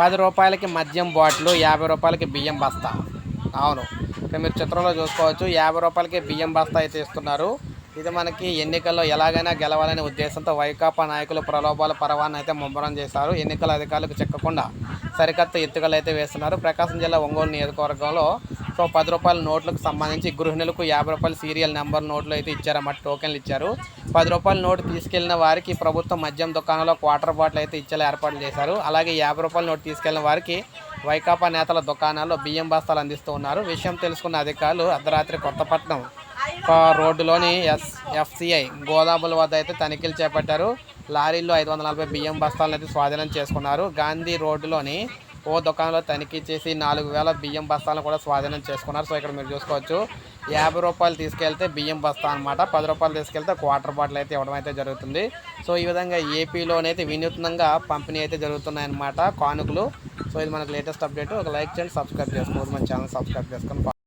పది రూపాయలకి మద్యం బాటిల్ యాభై రూపాయలకి బియ్యం బస్తా. అవును. ఇక్కడ మీరు చిత్రంలో చూసుకోవచ్చు యాభై రూపాయలకి బియ్యం బస్తా అయితే ఇస్తున్నారు. ఇది మనకి ఎన్నికల్లో ఎలాగైనా గెలవాలనే ఉద్దేశంతో వైకాపా నాయకులు ప్రలోభాల పరవాన్ని అయితే ముమ్మరం చేశారు. ఎన్నికల అధికారులకు చిక్కకుండా సరికొత్త ఎత్తుగలు అయితే వేస్తున్నారు. ప్రకాశం జిల్లా ఒంగోలు నియోజకవర్గంలో సో పది రూపాయల నోట్లకు సంబంధించి గృహిణులకు యాభై రూపాయల సీరియల్ నెంబర్ నోట్లు అయితే ఇచ్చారన్నమాట టోకెన్లు ఇచ్చారు. పది రూపాయల నోటు తీసుకెళ్ళిన వారికి ప్రభుత్వం మద్యం దుకాణంలో క్వార్టర్ బాటిల్ అయితే ఇచ్చేలా ఏర్పాట్లు చేశారు. అలాగే యాభై రూపాయల నోటు తీసుకెళ్ళిన వారికి వైకాపా నేతల దుకాణాల్లో బియ్యం బస్తాలు అందిస్తూ ఉన్నారు. విషయం తెలుసుకున్న అధికారులు అర్ధరాత్రి కొత్తపట్నం రోడ్డులోని ఎస్ ఎఫ్సిఐ గోదాముల వద్ద అయితే తనిఖీలు చేపట్టారు. లారీల్లో ఐదు వందల నలభై బియ్యం బస్తాలను అయితే స్వాధీనం చేసుకున్నారు. గాంధీ రోడ్డులోని ఓ దుకాణంలో తనిఖీ చేసి నాలుగు వేల బియ్యం బస్తాలను కూడా స్వాధీనం చేసుకున్నారు. సో ఇక్కడ మీరు చూసుకోవచ్చు. యాభై రూపాయలు తీసుకెళ్తే బియ్యం బస్తా అనమాట పది రూపాయలు తీసుకెళ్తే క్వార్టర్ బాటిల్ అయితే ఇవ్వడం అయితే జరుగుతుంది. సో ఈ విధంగా ఏపీలోనైతే వినూత్నంగా పంపిణీ అయితే జరుగుతున్నాయన్నమాట కానుకలు. సో ఇది మనకు లేటెస్ట్ అప్డేట్. ఒక లైక్ చేయండి సబ్స్క్రైబ్ చేసుకోవచ్చు మన ఛానల్ సబ్స్క్రైబ్ చేసుకొని